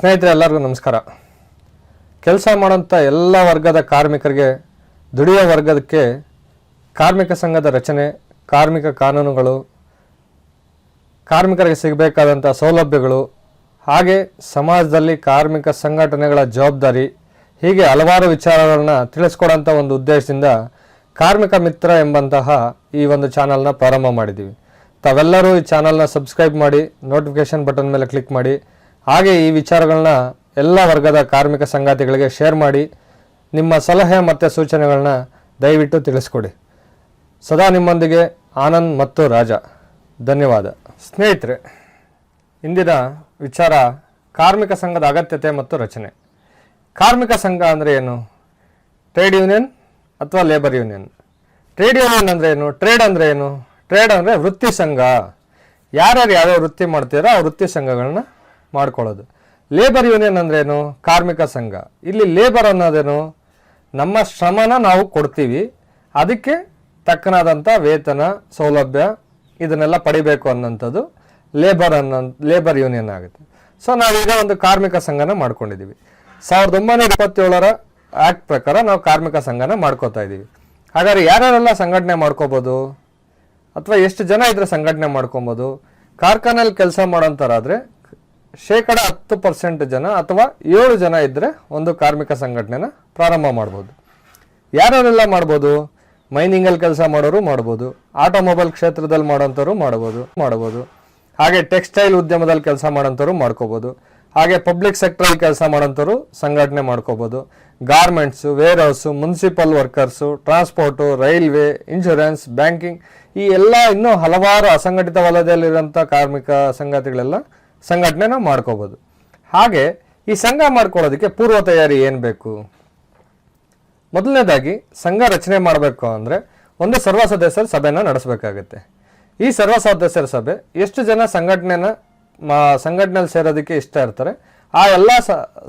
ಸ್ನೇಹಿತರೆ, ಎಲ್ಲರಿಗೂ ನಮಸ್ಕಾರ. ಕೆಲಸ ಮಾಡೋಂಥ ಎಲ್ಲ ವರ್ಗದ ಕಾರ್ಮಿಕರಿಗೆ, ದುಡಿಯೋ ವರ್ಗದಕ್ಕೆ ಕಾರ್ಮಿಕ ಸಂಘದ ರಚನೆ, ಕಾರ್ಮಿಕ ಕಾನೂನುಗಳು, ಕಾರ್ಮಿಕರಿಗೆ ಸಿಗಬೇಕಾದಂಥ ಸೌಲಭ್ಯಗಳು, ಹಾಗೆ ಸಮಾಜದಲ್ಲಿ ಕಾರ್ಮಿಕ ಸಂಘಟನೆಗಳ ಜವಾಬ್ದಾರಿ, ಹೀಗೆ ಹಲವಾರು ವಿಚಾರಗಳನ್ನು ತಿಳಿಸ್ಕೊಡೋಂಥ ಒಂದು ಉದ್ದೇಶದಿಂದ ಕಾರ್ಮಿಕ ಮಿತ್ರ ಎಂಬಂತಹ ಈ ಒಂದು ಚಾನಲ್ನ ಪ್ರಾರಂಭ ಮಾಡಿದ್ದೀವಿ. ತಾವೆಲ್ಲರೂ ಈ ಚಾನಲ್ನ ಸಬ್ಸ್ಕ್ರೈಬ್ ಮಾಡಿ, ನೋಟಿಫಿಕೇಷನ್ ಬಟನ್ ಮೇಲೆ ಕ್ಲಿಕ್ ಮಾಡಿ ಹಾಗೆ ಈ ವಿಚಾರಗಳನ್ನ ಎಲ್ಲ ವರ್ಗದ ಕಾರ್ಮಿಕ ಸಂಗಾತಿಗಳಿಗೆ ಶೇರ್ ಮಾಡಿ ನಿಮ್ಮ ಸಲಹೆ ಮತ್ತು ಸೂಚನೆಗಳನ್ನ ದಯವಿಟ್ಟು ತಿಳಿಸ್ಕೊಡಿ. ಸದಾ ನಿಮ್ಮೊಂದಿಗೆ ಆನಂದ್ ಮತ್ತು ರಾಜ. ಧನ್ಯವಾದ. ಸ್ನೇಹಿತರೆ, ಇಂದಿನ ವಿಚಾರ ಕಾರ್ಮಿಕ ಸಂಘದ ಅಗತ್ಯತೆ ಮತ್ತು ರಚನೆ. ಕಾರ್ಮಿಕ ಸಂಘ ಅಂದರೆ ಏನು? ಟ್ರೇಡ್ ಯೂನಿಯನ್ ಅಥವಾ ಲೇಬರ್ ಯೂನಿಯನ್ ಟ್ರೇಡ್ ಯೂನಿಯನ್ ಅಂದರೆ ಏನು? ಟ್ರೇಡ್ ಅಂದರೆ ಏನು? ಟ್ರೇಡ್ ಅಂದರೆ ವೃತ್ತಿ ಸಂಘ. ಯಾರ್ಯಾರು ಯಾವ್ಯಾವ ವೃತ್ತಿ ಮಾಡ್ತೀರೋ ಆ ವೃತ್ತಿ ಸಂಘಗಳನ್ನ ಮಾಡ್ಕೊಳ್ಳೋದು. ಲೇಬರ್ ಯೂನಿಯನ್ ಅಂದ್ರೆ ಏನು ಕಾರ್ಮಿಕ ಸಂಘ. ಇಲ್ಲಿ ಲೇಬರ್ ಅನ್ನೋದೇನು? ನಮ್ಮ ಶ್ರಮನ ನಾವು ಕೊಡ್ತೀವಿ. ಅದಕ್ಕೆ ತಕ್ಕನಾದಂಥ ವೇತನ, ಸೌಲಭ್ಯ ಇದನ್ನೆಲ್ಲ ಪಡಿಬೇಕು ಅನ್ನೋಂಥದ್ದು ಲೇಬರ್ ಅನ್ನೋ, ಲೇಬರ್ ಯೂನಿಯನ್ ಆಗುತ್ತೆ. ಸೊ ನಾವೀಗ ಒಂದು ಕಾರ್ಮಿಕ ಸಂಘನ ಮಾಡ್ಕೊಂಡಿದ್ದೀವಿ. ಸಾವಿರದ ಒಂಬೈನೂರ ಇಪ್ಪತ್ತೇಳರ ಆ್ಯಕ್ಟ್ ಪ್ರಕಾರ ನಾವು ಕಾರ್ಮಿಕ ಸಂಘನ ಮಾಡ್ಕೋತಾ ಇದ್ದೀವಿ. ಹಾಗಾದ್ರೆ ಯಾರ್ಯಾರೆಲ್ಲ ಸಂಘಟನೆ ಮಾಡ್ಕೋಬೋದು? ಅಥವಾ ಎಷ್ಟು ಜನ ಇದ್ರೆ ಸಂಘಟನೆ ಮಾಡ್ಕೊಬೋದು? ಕಾರ್ಖಾನೆಯಲ್ಲಿ ಕೆಲಸ ಮಾಡೋಂಥರಾದ್ರೆ ಶೇಕಡ ಹತ್ತು ಪರ್ಸೆಂಟ್ ಜನ ಅಥವಾ ಏಳು ಜನ ಇದ್ದರೆ ಒಂದು ಕಾರ್ಮಿಕ ಸಂಘಟನೆನ ಪ್ರಾರಂಭ ಮಾಡ್ಬೋದು. ಯಾರ್ಯಾರೆಲ್ಲ ಮಾಡ್ಬೋದು? ಮೈನಿಂಗಲ್ಲಿ ಕೆಲಸ ಮಾಡೋರು ಮಾಡ್ಬೋದು. ಆಟೋಮೊಬೈಲ್ ಕ್ಷೇತ್ರದಲ್ಲಿ ಮಾಡೋಂಥವ್ರು ಮಾಡ್ಬೋದು ಮಾಡ್ಬೋದು. ಹಾಗೆ ಟೆಕ್ಸ್ಟೈಲ್ ಉದ್ಯಮದಲ್ಲಿ ಕೆಲಸ ಮಾಡೋಂಥವ್ರು ಮಾಡ್ಕೋಬೋದು. ಹಾಗೆ ಪಬ್ಲಿಕ್ ಸೆಕ್ಟ್ರಲ್ಲಿ ಕೆಲಸ ಮಾಡೋಂಥವ್ರು ಸಂಘಟನೆ ಮಾಡ್ಕೋಬೋದು. Garments warehouse municipal workers, transport, railway, insurance, banking ಈ ಎಲ್ಲ ಇನ್ನೂ ಹಲವಾರು ಅಸಂಘಟಿತ ವಲಯದಲ್ಲಿರುವಂಥ ಕಾರ್ಮಿಕ ಸಂಗತಿಗಳೆಲ್ಲ ಸಂಘಟನೆನ ಮಾಡ್ಕೋಬೋದು. ಹಾಗೆ ಈ ಸಂಘ ಮಾಡ್ಕೊಳ್ಳೋದಕ್ಕೆ ಪೂರ್ವ ತಯಾರಿ ಏನು ಬೇಕು? ಮೊದಲನೇದಾಗಿ ಸಂಘ ರಚನೆ ಮಾಡಬೇಕು ಅಂದರೆ ಒಂದು ಸರ್ವ ಸದಸ್ಯರ ಸಭೆನ ನಡೆಸಬೇಕಾಗುತ್ತೆ. ಈ ಸರ್ವ ಸದಸ್ಯರ ಸಭೆ ಎಷ್ಟು ಜನ ಸಂಘಟನೆನ ಸಂಘಟನೆಯಲ್ಲಿ ಸೇರೋದಕ್ಕೆ ಇಷ್ಟ ಇರ್ತಾರೆ, ಆ ಎಲ್ಲ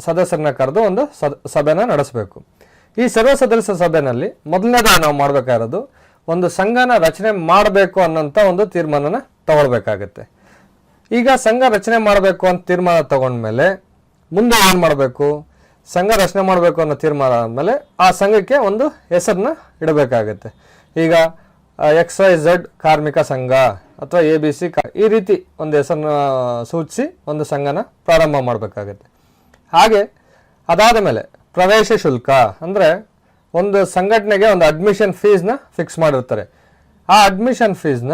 ಸದಸ್ಯರನ್ನ ಕರೆದು ಒಂದು ಸಭೆನ ನಡೆಸಬೇಕು. ಈ ಸರ್ವ ಸದಸ್ಯ ಸಭೆಯಲ್ಲಿ ಮೊದಲನೇದಾಗಿ ನಾವು ಮಾಡಬೇಕಾಗಿರೋದು ಒಂದು ಸಂಘನ ರಚನೆ ಮಾಡಬೇಕು ಅನ್ನೋಂಥ ಒಂದು ತೀರ್ಮಾನನ ತಗೊಳ್ಬೇಕಾಗತ್ತೆ. ಈಗ ಸಂಘ ರಚನೆ ಮಾಡಬೇಕು ಅಂತ ತೀರ್ಮಾನ ತಗೊಂಡ್ಮೇಲೆ ಮುಂದೆ ಏನು ಮಾಡಬೇಕು? ಸಂಘ ರಚನೆ ಮಾಡಬೇಕು ಅನ್ನೋ ತೀರ್ಮಾನ ಆದಮೇಲೆ ಆ ಸಂಘಕ್ಕೆ ಒಂದು ಹೆಸರನ್ನ ಇಡಬೇಕಾಗತ್ತೆ. ಈಗ ಎಕ್ಸ್ ವೈ ಝಡ್ ಕಾರ್ಮಿಕ ಸಂಘ ಅಥವಾ ಎ ಬಿ ಸಿ ಈ ರೀತಿ ಒಂದು ಹೆಸರನ್ನ ಸೂಚಿಸಿ ಒಂದು ಸಂಘನ ಪ್ರಾರಂಭ ಮಾಡಬೇಕಾಗತ್ತೆ. ಹಾಗೆ ಅದಾದ ಮೇಲೆ ಪ್ರವೇಶ ಶುಲ್ಕ ಅಂದರೆ ಒಂದು ಸಂಘಟನೆಗೆ ಒಂದು ಅಡ್ಮಿಷನ್ ಫೀಸ್ನ ಫಿಕ್ಸ್ ಮಾಡಿರ್ತಾರೆ. ಆ ಅಡ್ಮಿಷನ್ ಫೀಸ್ನ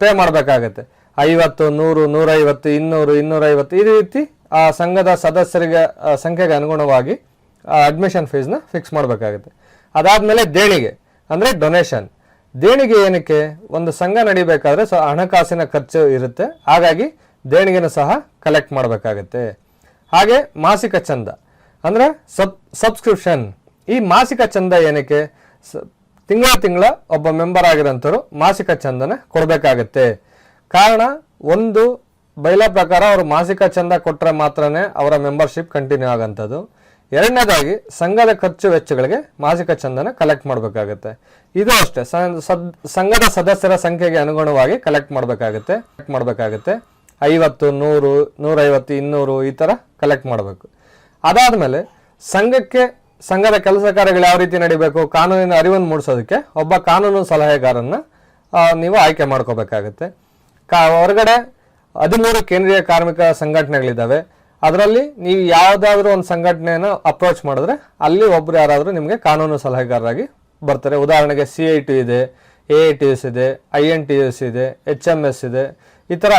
ಪೇ ಮಾಡಬೇಕಾಗತ್ತೆ. ಐವತ್ತು, ನೂರು, ನೂರೈವತ್ತು, ಇನ್ನೂರು, ಇನ್ನೂರೈವತ್ತು ಈ ರೀತಿ ಆ ಸಂಘದ ಸದಸ್ಯರಿಗೆ ಸಂಖ್ಯೆಗೆ ಅನುಗುಣವಾಗಿ ಅಡ್ಮಿಷನ್ ಫೀಸ್ನ ಫಿಕ್ಸ್ ಮಾಡಬೇಕಾಗುತ್ತೆ. ಅದಾದಮೇಲೆ ದೇಣಿಗೆ, ಅಂದರೆ ಡೊನೇಷನ್ ದೇಣಿಗೆ ಏನಕ್ಕೆ? ಒಂದು ಸಂಘ ನಡಿಬೇಕಾದ್ರೆ ಸೊ, ಹಣಕಾಸಿನ ಖರ್ಚು ಇರುತ್ತೆ. ಹಾಗಾಗಿ ದೇಣಿಗೆನೂ ಸಹ ಕಲೆಕ್ಟ್ ಮಾಡಬೇಕಾಗತ್ತೆ. ಹಾಗೆ ಮಾಸಿಕ ಚಂದ, ಅಂದರೆ ಸಬ್ ಸಬ್ಸ್ಕ್ರಿಪ್ಷನ್ ಈ ಮಾಸಿಕ ಚಂದ ಏನಕ್ಕೆ? ತಿಂಗಳ ತಿಂಗಳ ಒಬ್ಬ ಮೆಂಬರ್ ಆಗಿರೋಂಥವ್ರು ಮಾಸಿಕ ಚಂದನ ಕೊಡಬೇಕಾಗತ್ತೆ. ಕಾರಣ, ಒಂದು ಬೈಲಾ ಪ್ರಕಾರ ಅವರು ಮಾಸಿಕ ಚಂದ ಕೊಟ್ಟರೆ ಮಾತ್ರನೇ ಅವರ ಮೆಂಬರ್ಶಿಪ್ ಕಂಟಿನ್ಯೂ ಆಗೋಂಥದ್ದು. ಎರಡನೇದಾಗಿ, ಸಂಘದ ಖರ್ಚು ವೆಚ್ಚಗಳಿಗೆ ಮಾಸಿಕ ಚಂದನ ಕಲೆಕ್ಟ್ ಮಾಡಬೇಕಾಗುತ್ತೆ. ಇದು ಅಷ್ಟೇ ಸಂಘದ ಸದಸ್ಯರ ಸಂಖ್ಯೆಗೆ ಅನುಗುಣವಾಗಿ ಕಲೆಕ್ಟ್ ಮಾಡಬೇಕಾಗುತ್ತೆ ಕಲೆಕ್ಟ್ ಮಾಡಬೇಕಾಗುತ್ತೆ. ಐವತ್ತು, ನೂರು, ನೂರೈವತ್ತು, ಇನ್ನೂರು ಈ ಥರ ಕಲೆಕ್ಟ್ ಮಾಡಬೇಕು. ಅದಾದಮೇಲೆ, ಸಂಘಕ್ಕೆ, ಸಂಘದ ಕೆಲಸ ಕಾರ್ಯಗಳು ಯಾವ ರೀತಿ ನಡಿಬೇಕು, ಕಾನೂನಿನ ಅರಿವನ್ನು ಮೂಡಿಸೋದಕ್ಕೆ ಒಬ್ಬ ಕಾನೂನು ಸಲಹೆಗಾರನ್ನು ನೀವು ಆಯ್ಕೆ ಮಾಡ್ಕೋಬೇಕಾಗತ್ತೆ. ಕಾ ಹೊರಗಡೆ ಹದಿಮೂರು ಕೇಂದ್ರೀಯ ಕಾರ್ಮಿಕ ಸಂಘಟನೆಗಳಿದ್ದಾವೆ. ಅದರಲ್ಲಿ ನೀವು ಯಾವುದಾದ್ರೂ ಒಂದು ಸಂಘಟನೆಯನ್ನು ಅಪ್ರೋಚ್ ಮಾಡಿದ್ರೆ ಅಲ್ಲಿ ಒಬ್ರು ಯಾರಾದರೂ ನಿಮಗೆ ಕಾನೂನು ಸಲಹೆಗಾರರಾಗಿ ಬರ್ತಾರೆ. ಉದಾಹರಣೆಗೆ ಸಿ ಐ ಟಿ ಇದೆ ಎ ಐ ಟಿ ಎಸ್ ಇದೆ ಐ ಎನ್ ಟಿ ಎಸ್ ಇದೆ ಎಚ್ ಎಂ ಎಸ್ ಇದೆ. ಈ ಥರ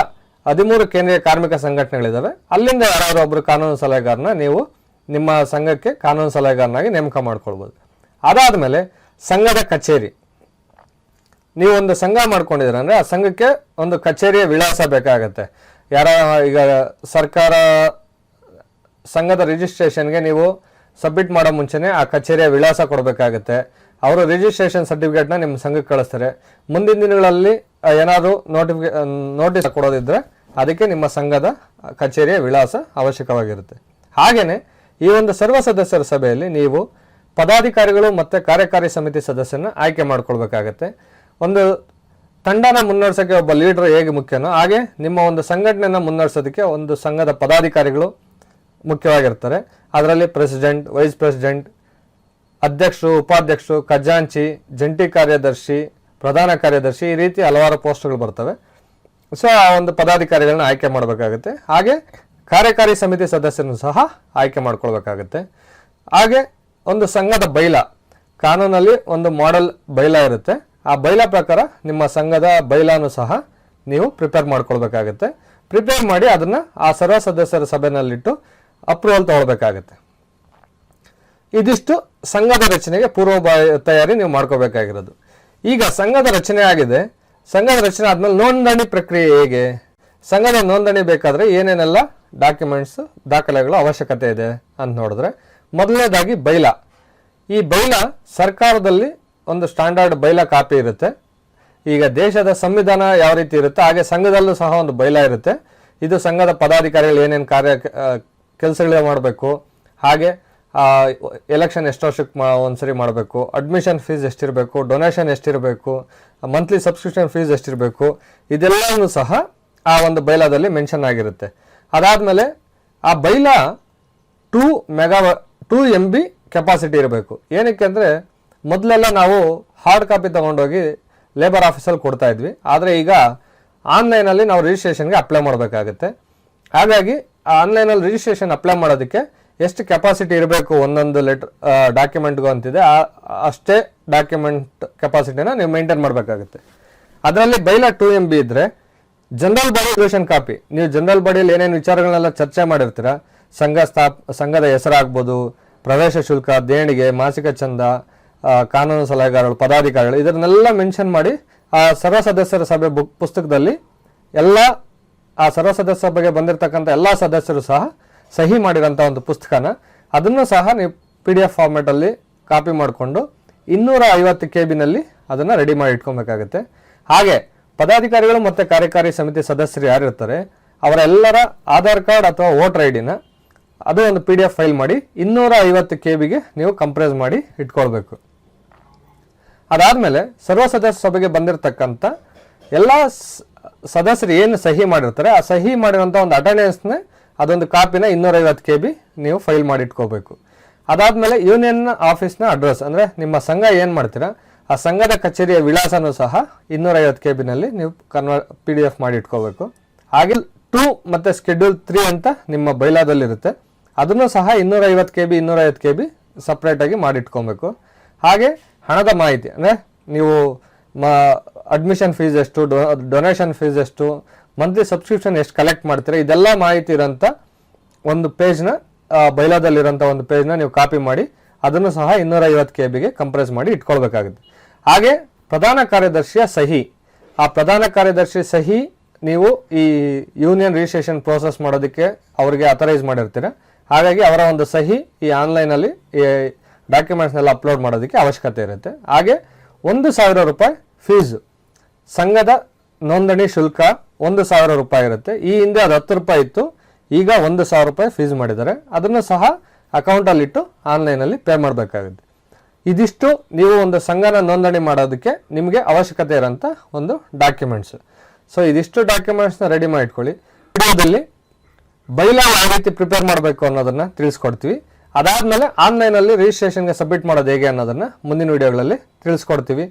ಹದಿಮೂರು ಕೇಂದ್ರೀಯ ಕಾರ್ಮಿಕ ಸಂಘಟನೆಗಳಿದ್ದಾವೆ. ಅಲ್ಲಿಂದ ಯಾರಾದರೂ ಒಬ್ಬರು ಕಾನೂನು ಸಲಹೆಗಾರನ ನೀವು ನಿಮ್ಮ ಸಂಘಕ್ಕೆ ಕಾನೂನು ಸಲಹೆಗಾರನಾಗಿ ನೇಮಕ ಮಾಡ್ಕೊಳ್ಬೋದು. ಅದಾದಮೇಲೆ ಸಂಘದ ಕಚೇರಿ. ನೀವು ಒಂದು ಸಂಘ ಮಾಡ್ಕೊಂಡಿದ್ರ ಅಂದರೆ ಆ ಸಂಘಕ್ಕೆ ಒಂದು ಕಚೇರಿಯ ವಿಳಾಸ ಬೇಕಾಗತ್ತೆ. ಯಾರ ಈಗ ಸರ್ಕಾರ ಸಂಘದ ರಿಜಿಸ್ಟ್ರೇಷನ್ಗೆ ನೀವು ಸಬ್ಮಿಟ್ ಮಾಡೋ ಮುಂಚೆನೇ ಆ ಕಚೇರಿಯ ವಿಳಾಸ ಕೊಡಬೇಕಾಗತ್ತೆ. ಅವರು ರಿಜಿಸ್ಟ್ರೇಷನ್ ಸರ್ಟಿಫಿಕೇಟ್ನ ನಿಮ್ಮ ಸಂಘಕ್ಕೆ ಕಳಿಸ್ತಾರೆ. ಮುಂದಿನ ದಿನಗಳಲ್ಲಿ ಏನಾದರೂ ನೋಟಿಫಿಕೇ ನೋಟಿಸ್ ಕೊಡೋದಿದ್ರೆ ಅದಕ್ಕೆ ನಿಮ್ಮ ಸಂಘದ ಕಚೇರಿಯ ವಿಳಾಸ ಅವಶ್ಯಕವಾಗಿರುತ್ತೆ. ಹಾಗೆಯೇ ಈ ಒಂದು ಸರ್ವ ಸದಸ್ಯರ ಸಭೆಯಲ್ಲಿ ನೀವು ಪದಾಧಿಕಾರಿಗಳು ಮತ್ತು ಕಾರ್ಯಕಾರಿ ಸಮಿತಿ ಸದಸ್ಯರನ್ನ ಆಯ್ಕೆ ಮಾಡ್ಕೊಳ್ಬೇಕಾಗತ್ತೆ. ಒಂದು ತಂಡನ ಮುನ್ನಡೆಸೋಕ್ಕೆ ಒಬ್ಬ ಲೀಡರ್ ಹೇಗೆ ಮುಖ್ಯನೋ ಹಾಗೆ ನಿಮ್ಮ ಒಂದು ಸಂಘಟನೆಯನ್ನು ಮುನ್ನಡೆಸೋದಕ್ಕೆ ಒಂದು ಸಂಘದ ಪದಾಧಿಕಾರಿಗಳು ಮುಖ್ಯವಾಗಿರ್ತಾರೆ. ಅದರಲ್ಲಿ ಪ್ರೆಸಿಡೆಂಟ್ ವೈಸ್ ಪ್ರೆಸಿಡೆಂಟ್ ಅಧ್ಯಕ್ಷರು, ಉಪಾಧ್ಯಕ್ಷರು, ಖಜಾಂಚಿ, ಜಂಟಿ ಕಾರ್ಯದರ್ಶಿ, ಪ್ರಧಾನ ಕಾರ್ಯದರ್ಶಿ ಈ ರೀತಿ ಹಲವಾರು ಪೋಸ್ಟ್ಗಳು ಬರ್ತವೆ. ಸೊ ಆ ಒಂದು ಪದಾಧಿಕಾರಿಗಳನ್ನ ಆಯ್ಕೆ ಮಾಡಬೇಕಾಗುತ್ತೆ. ಹಾಗೆ ಕಾರ್ಯಕಾರಿ ಸಮಿತಿ ಸದಸ್ಯರನ್ನು ಸಹ ಆಯ್ಕೆ ಮಾಡ್ಕೊಳ್ಬೇಕಾಗುತ್ತೆ. ಹಾಗೆ ಒಂದು ಸಂಘದ ಬೈಲ, ಕಾನೂನಲ್ಲಿ ಒಂದು ಮಾಡೆಲ್ ಬೈಲ ಇರುತ್ತೆ. ಆ ಬೈಲ ಪ್ರಕಾರ ನಿಮ್ಮ ಸಂಘದ ಬೈಲಾನು ಸಹ ನೀವು ಪ್ರಿಪೇರ್ ಮಾಡ್ಕೊಳ್ಬೇಕಾಗತ್ತೆ. ಪ್ರಿಪೇರ್ ಮಾಡಿ ಅದನ್ನ ಆ ಸರ್ವ ಸದಸ್ಯರ ಸಭೆನಲ್ಲಿಟ್ಟು ಅಪ್ರೂವಲ್ ತಗೊಳ್ಬೇಕಾಗತ್ತೆ. ಇದಿಷ್ಟು ಸಂಘದ ರಚನೆಗೆ ಪೂರ್ವ ತಯಾರಿ ನೀವು ಮಾಡ್ಕೋಬೇಕಾಗಿರೋದು. ಈಗ ಸಂಘದ ರಚನೆ ಆಗಿದೆ. ಸಂಘದ ರಚನೆ ಆದ್ಮೇಲೆ ನೋಂದಣಿ ಪ್ರಕ್ರಿಯೆ ಹೇಗೆ? ಸಂಘದ ನೋಂದಣಿ ಬೇಕಾದ್ರೆ ಏನೇನೆಲ್ಲ ಡಾಕ್ಯುಮೆಂಟ್ಸ್ ದಾಖಲೆಗಳ ಅವಶ್ಯಕತೆ ಇದೆ ಅಂತ ನೋಡಿದ್ರೆ ಮೊದಲನೇದಾಗಿ ಬೈಲ. ಈ ಬೈಲ ಸರ್ಕಾರದಲ್ಲಿ ಒಂದು ಸ್ಟ್ಯಾಂಡರ್ಡ್ ಬೈಲ ಕಾಪಿ ಇರುತ್ತೆ. ಈಗ ದೇಶದ ಸಂವಿಧಾನ ಯಾವ ರೀತಿ ಇರುತ್ತೆ? ಹಾಗೆ ಸಂಘದಲ್ಲೂ ಸಹ ಒಂದು ಬೈಲ ಇರುತ್ತೆ. ಇದು ಸಂಘದ ಪದಾಧಿಕಾರಿಗಳು ಏನೇನು ಕಾರ್ಯ ಕೆಲಸಗಳೇ ಮಾಡಬೇಕು, ಹಾಗೆ ಎಲೆಕ್ಷನ್ ಎಷ್ಟು ವರ್ಷಕ್ಕೆ ಮಾ, ಒಂದ್ಸರಿ ಮಾಡಬೇಕು ಅಡ್ಮಿಷನ್ ಫೀಸ್ ಎಷ್ಟಿರಬೇಕು ಡೊನೇಷನ್ ಎಷ್ಟಿರಬೇಕು ಮಂತ್ಲಿ ಸಬ್ಸ್ಕ್ರಿಪ್ಷನ್ ಫೀಸ್ ಎಷ್ಟಿರಬೇಕು ಇದೆಲ್ಲವೂ ಸಹ ಆ ಒಂದು ಬೈಲಾದಲ್ಲಿ ಮೆನ್ಷನ್ ಆಗಿರುತ್ತೆ. ಅದಾದಮೇಲೆ ಆ ಬೈಲ two mega two M B capacity ಇರಬೇಕು. ಏನಕ್ಕೆ ಅಂದರೆ ಮೊದಲೆಲ್ಲ ನಾವು ಹಾರ್ಡ್ ಕಾಪಿ ತೊಗೊಂಡೋಗಿ ಲೇಬರ್ ಆಫೀಸಲ್ಲಿ ಕೊಡ್ತಾ ಇದ್ವಿ. ಆದರೆ ಈಗ ಆನ್ಲೈನಲ್ಲಿ ನಾವು ರಿಜಿಸ್ಟ್ರೇಷನ್ಗೆ ಅಪ್ಲೈ ಮಾಡಬೇಕಾಗುತ್ತೆ. ಹಾಗಾಗಿ ಆನ್ಲೈನಲ್ಲಿ ರಿಜಿಸ್ಟ್ರೇಷನ್ ಅಪ್ಲೈ ಮಾಡೋದಕ್ಕೆ ಎಷ್ಟು ಕೆಪಾಸಿಟಿ ಇರಬೇಕು ಒಂದೊಂದು ಲೆಟರ್ ಡಾಕ್ಯುಮೆಂಟ್ಗೂ ಅಂತಿದೆ, ಆ- ಅಷ್ಟೇ ಡಾಕ್ಯುಮೆಂಟ್ ಕೆಪಾಸಿಟಿನ ನೀವು ಮೇಂಟೈನ್ ಮಾಡಬೇಕಾಗುತ್ತೆ. ಅದರಲ್ಲಿ ಬೈಲ ಟು ಎಂ ಬಿ ಇದ್ದರೆ ಜನರಲ್ ಬಾಡಿ ರೆಸಲ್ಯೂಷನ್ ಕಾಪಿ ನೀವು ಜನರಲ್ ಬಾಡಿಯಲ್ಲಿ ಏನೇನು ವಿಚಾರಗಳನ್ನೆಲ್ಲ ಚರ್ಚೆ ಮಾಡಿರ್ತೀರ? ಸಂಘ ಸ್ಥಾಪ್, ಸಂಘದ ಹೆಸರಾಗ್ಬೋದು, ಪ್ರವೇಶ ಶುಲ್ಕ, ದೇಣಿಗೆ, ಮಾಸಿಕ ಚಂದ ಕಾನೂನು ಸಲಹೆಗಾರರು, ಪದಾಧಿಕಾರಿಗಳು ಇದನ್ನೆಲ್ಲ ಮೆನ್ಷನ್ ಮಾಡಿ ಆ ಸರ್ವ ಸದಸ್ಯರ ಸಭೆ ಬುಕ್ ಪುಸ್ತಕದಲ್ಲಿ ಎಲ್ಲ ಆ ಸರ್ವ ಸದಸ್ಯ ಸಭೆಗೆ ಬಂದಿರತಕ್ಕಂಥ ಎಲ್ಲ ಸದಸ್ಯರು ಸಹ ಸಹಿ ಮಾಡಿರೋಂಥ ಒಂದು ಪುಸ್ತಕನ ಅದನ್ನು ಸಹ ನೀವು ಪಿ ಡಿ ಎಫ್ ಫಾರ್ಮೆಟಲ್ಲಿ ಕಾಪಿ ಮಾಡಿಕೊಂಡು ಇನ್ನೂರ ಐವತ್ತು ಕೆ ಬಿನಲ್ಲಿ ಅದನ್ನು ರೆಡಿ ಮಾಡಿ ಇಟ್ಕೊಬೇಕಾಗುತ್ತೆ. ಹಾಗೆ ಪದಾಧಿಕಾರಿಗಳು ಮತ್ತು ಕಾರ್ಯಕಾರಿ ಸಮಿತಿ ಸದಸ್ಯರು ಯಾರಿರ್ತಾರೆ, ಅವರೆಲ್ಲರ ಆಧಾರ್ ಕಾರ್ಡ್ ಅಥವಾ ವೋಟರ್ ಐ ಡಿನ ಅದು ಒಂದು ಪಿ ಡಿ ಎಫ್ ಫೈಲ್ ಮಾಡಿ ಇನ್ನೂರ ಐವತ್ತು ಕೆ ಬಿಗೆ ನೀವು ಕಂಪ್ರೇಸ್ ಮಾಡಿ ಇಟ್ಕೊಳ್ಬೇಕು. ಅದಾದಮೇಲೆ ಸರ್ವ ಸದಸ್ಯ ಸಭೆಗೆ ಬಂದಿರತಕ್ಕಂಥ ಎಲ್ಲ ಸದಸ್ಯರು ಏನು ಸಹಿ ಮಾಡಿರ್ತಾರೆ, ಆ ಸಹಿ ಮಾಡಿರೋಂಥ ಒಂದು ಅಟೆಂಡೆನ್ಸ್ನ ಅದೊಂದು ಕಾಪಿನ ಇನ್ನೂರೈವತ್ತು ಕೆ ಬಿ ನೀವು ಫೈಲ್ ಮಾಡಿ ಇಟ್ಕೋಬೇಕು ಅದಾದಮೇಲೆ ಯೂನಿಯನ್ ಆಫೀಸ್ನ ಅಡ್ರೆಸ್ ಅಂದರೆ ನಿಮ್ಮ ಸಂಘ ಏನು ಮಾಡ್ತೀರಾ, ಆ ಸಂಘದ ಕಚೇರಿಯ ವಿಳಾಸನೂ ಸಹ ಇನ್ನೂರೈವತ್ತು ಕೆ ಬಿನಲ್ಲಿ ನೀವು ಕನ್ವರ್ ಪಿ ಡಿ ಎಫ್ ಮಾಡಿ ಇಟ್ಕೋಬೇಕು ಹಾಗೆ ಟೂ ಮತ್ತು ಸ್ಕೆಡ್ಯೂಲ್ ತ್ರೀ ಅಂತ ನಿಮ್ಮ ಬೈಲಾದಲ್ಲಿರುತ್ತೆ. ಅದನ್ನು ಸಹ ಇನ್ನೂರೈವತ್ತು ಕೆ ಬಿ ಇನ್ನೂರೈವತ್ತು ಕೆ ಬಿ ಸಪ್ರೇಟಾಗಿ ಮಾಡಿಟ್ಕೊಬೇಕು. ಹಾಗೆ ಹಣದ ಮಾಹಿತಿ, ಅಂದರೆ ನೀವು ಮ ಅಡ್ಮಿಷನ್ ಫೀಸ್ ಎಷ್ಟು ಡೊನೇಷನ್ ಫೀಸ್ ಎಷ್ಟು ಮಂತ್ಲಿ ಸಬ್ಸ್ಕ್ರಿಪ್ಷನ್ ಎಷ್ಟು ಕಲೆಕ್ಟ್ ಮಾಡ್ತೀರಾ, ಇದೆಲ್ಲ ಮಾಹಿತಿ ಇರೋಂಥ ಒಂದು ಪೇಜ್ನ ಬೈಲಾದಲ್ಲಿರೋಂಥ ಒಂದು ಪೇಜ್ನ ನೀವು ಕಾಪಿ ಮಾಡಿ, ಅದನ್ನು ಸಹ ಇನ್ನೂರೈವತ್ತು ಕೆ ಬಿಗೆ ಕಂಪ್ರೆಸ್ ಮಾಡಿ ಇಟ್ಕೊಳ್ಬೇಕಾಗುತ್ತೆ. ಹಾಗೆ ಪ್ರಧಾನ ಕಾರ್ಯದರ್ಶಿಯ ಸಹಿ, ಆ ಪ್ರಧಾನ ಕಾರ್ಯದರ್ಶಿ ಸಹಿ ನೀವು ಈ ಯೂನಿಯನ್ ರಿಜಿಸ್ಟ್ರೇಷನ್ ಪ್ರೋಸೆಸ್ ಮಾಡೋದಕ್ಕೆ ಅವರಿಗೆ ಅಥರೈಸ್ ಮಾಡಿರ್ತೀರ. ಹಾಗಾಗಿ ಅವರ ಒಂದು ಸಹಿ ಈ ಆನ್ಲೈನಲ್ಲಿ ಡಾಕ್ಯುಮೆಂಟ್ಸ್ನೆಲ್ಲ ಅಪ್ಲೋಡ್ ಮಾಡೋದಕ್ಕೆ ಅವಶ್ಯಕತೆ ಇರುತ್ತೆ. ಹಾಗೆ ಒಂದು ಸಾವಿರ ರೂಪಾಯಿ ಫೀಸು ಸಂಘದ ನೋಂದಣಿ ಶುಲ್ಕ ಒಂದು ಸಾವಿರ ರೂಪಾಯಿ ಇರುತ್ತೆ. ಈ ಹಿಂದೆ ಅದು ಹತ್ತು ರೂಪಾಯಿ ಇತ್ತು, ಈಗ ಒಂದು ಸಾವಿರ ರೂಪಾಯಿ ಫೀಸ್ ಮಾಡಿದ್ದಾರೆ. ಅದನ್ನು ಸಹ ಅಕೌಂಟಲ್ಲಿಟ್ಟು ಆನ್ಲೈನಲ್ಲಿ ಪೇ ಮಾಡಬೇಕಾಗುತ್ತೆ. ಇದಿಷ್ಟು ನೀವು ಒಂದು ಸಂಘನ ನೋಂದಣಿ ಮಾಡೋದಕ್ಕೆ ನಿಮಗೆ ಅವಶ್ಯಕತೆ ಇರೋಂಥ ಒಂದು ಡಾಕ್ಯುಮೆಂಟ್ಸ್ ಸೊ ಇದಿಷ್ಟು ಡಾಕ್ಯುಮೆಂಟ್ಸ್ನ ರೆಡಿ ಮಾಡಿ ಇಟ್ಕೊಳ್ಳಿ ವಿಡಿಯೋದಲ್ಲಿ ಬೈಲಾ ಯಾವ ರೀತಿ ಪ್ರಿಪೇರ್ ಮಾಡಬೇಕು ಅನ್ನೋದನ್ನು ತಿಳಿಸ್ಕೊಡ್ತೀವಿ. ಅದಾದ್ಮೇಲೆ ಆನ್ಲೈನಲ್ಲಿ ರಿಜಿಸ್ಟ್ರೇಷನ್ಗೆ ಸಬ್ಮಿಟ್ ಮಾಡೋದು ಹೇಗೆ ಅನ್ನೋದನ್ನ ಮುಂದಿನ ವಿಡಿಯೋಗಳಲ್ಲಿ ತಿಳಿಸ್ಕೊಡ್ತೀವಿ.